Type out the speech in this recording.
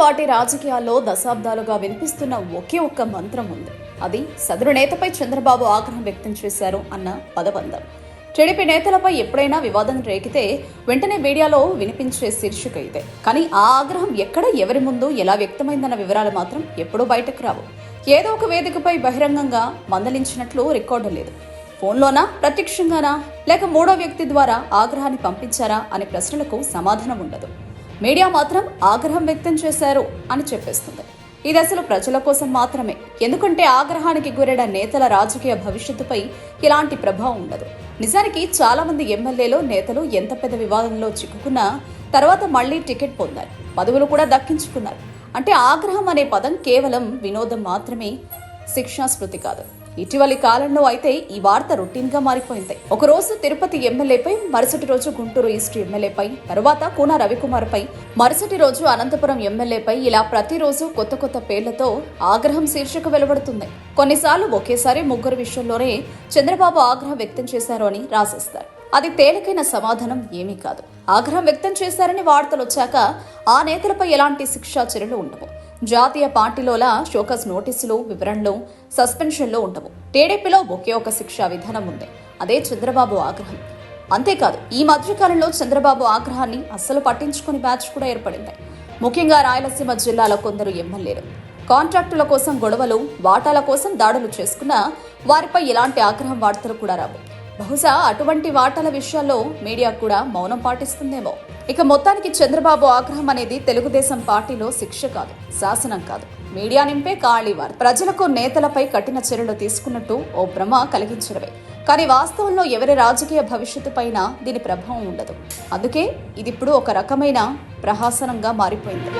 Party రాజకీయాల్లో దశాబ్దాలుగా వినిపిస్తున్న ఒకే ఒక్క మంత్రం ఉంది. అది సదరు నేతపై చంద్రబాబు ఆగ్రహం వ్యక్తం చేశారు అన్న పదబంధం. టీడీపీ నేతలపై ఎప్పుడైనా వివాదం రేగితే వెంటనే మీడియాలో వినిపించే శీర్షిక ఇదే. కానీ ఆ ఆగ్రహం ఎక్కడ ఎవరి ముందు ఎలా వ్యక్తమైందన్న వివరాలు మాత్రం ఎప్పుడూ బయటకు రావు. ఏదో ఒక వేదికపై బహిరంగంగా మందలించినట్లు రికార్డు లేదు. ఫోన్లోనా ప్రత్యక్షంగానా లేక మూడో వ్యక్తి ద్వారా ఆగ్రహాన్ని పంపించారా అనే ప్రశ్నలకు సమాధానం ఉండదు. మీడియా మాత్రం ఆగ్రహం వ్యక్తం చేశారు అని చెప్పేస్తుంది. ఇది అసలు ప్రజల కోసం మాత్రమే. ఎందుకంటే ఆగ్రహానికి గురైన నేతల రాజకీయ భవిష్యత్తుపై ఇలాంటి ప్రభావం ఉండదు. నిజానికి చాలా మంది ఎమ్మెల్యేలు నేతలు ఎంత పెద్ద వివాదంలో చిక్కుకున్నా తర్వాత మళ్ళీ టికెట్ పొందారు. పదవులు కూడా దక్కించుకున్నారు. అంటే ఆగ్రహం అనే పదం కేవలం వినోదం మాత్రమే శిక్షా స్మృతి కాదు. ఇటీవలి కాలంలో అయితే ఈ వార్త రొటీన్గా మారిపోయింది. ఒక రోజు తిరుపతి ఎమ్మెల్యేపై మరుసటి రోజు గుంటూరు ఈస్ట్ ఎమ్మెల్యేపై తరువాత కూన రవికుమార్ పై మరుసటి రోజు అనంతపురం ఎమ్మెల్యేపై ఇలా ప్రతిరోజు కొత్త కొత్త పేర్లతో ఆగ్రహం శీర్షిక వెలువడుతుంది. కొన్నిసార్లు ఒకేసారి ముగ్గురు విషయంలోనే చంద్రబాబు ఆగ్రహం వ్యక్తం చేశారు అని రాసేస్తారు. అది తేలికైన సమాధానం ఏమీ కాదు. ఆగ్రహం వ్యక్తం చేశారని వార్తలు వచ్చాక ఆ నేతలపై ఎలాంటి శిక్షా చర్యలు ఉండవు. జాతీయ పార్టీలోలా షోకస్ నోటీసులు వివరణలు సస్పెన్షన్లు ఉండవు. టీడీపీలో ఒకే ఒక శిక్షా విధానం ఉంది. అదే చంద్రబాబు ఆగ్రహం. అంతేకాదు ఈ మధ్యకాలంలో చంద్రబాబు ఆగ్రహాన్ని అస్సలు పట్టించుకుని బ్యాచ్ కూడా ఏర్పడింది. ముఖ్యంగా రాయలసీమ జిల్లాలో కొందరు ఎమ్మెల్యేలు. కాంట్రాక్టుల కోసం గొడవలు వాటాల కోసం దాడులు చేసుకున్నా వారిపై ఎలాంటి ఆగ్రహం వార్తలు కూడా రావు. బహుశా అటువంటి వాటాల విషయాల్లో మీడియా కూడా మౌనం పాటిస్తుందేమో. ఇక మొత్తానికి చంద్రబాబు ఆగ్రహం అనేది తెలుగుదేశం పార్టీలో శిక్ష కాదు శాసనం కాదు. మీడియా నింపే కాళీవార్ ప్రజలకు నేతలపై కఠిన చర్యలు తీసుకున్నట్టు ఓ భ్రమ కలిగించడమే. కానీ వాస్తవంలో ఎవరి రాజకీయ భవిష్యత్తు పైన దీని ప్రభావం ఉండదు. అందుకే ఇది ఇప్పుడు ఒక రకమైన ప్రహాసనంగా మారిపోయింది.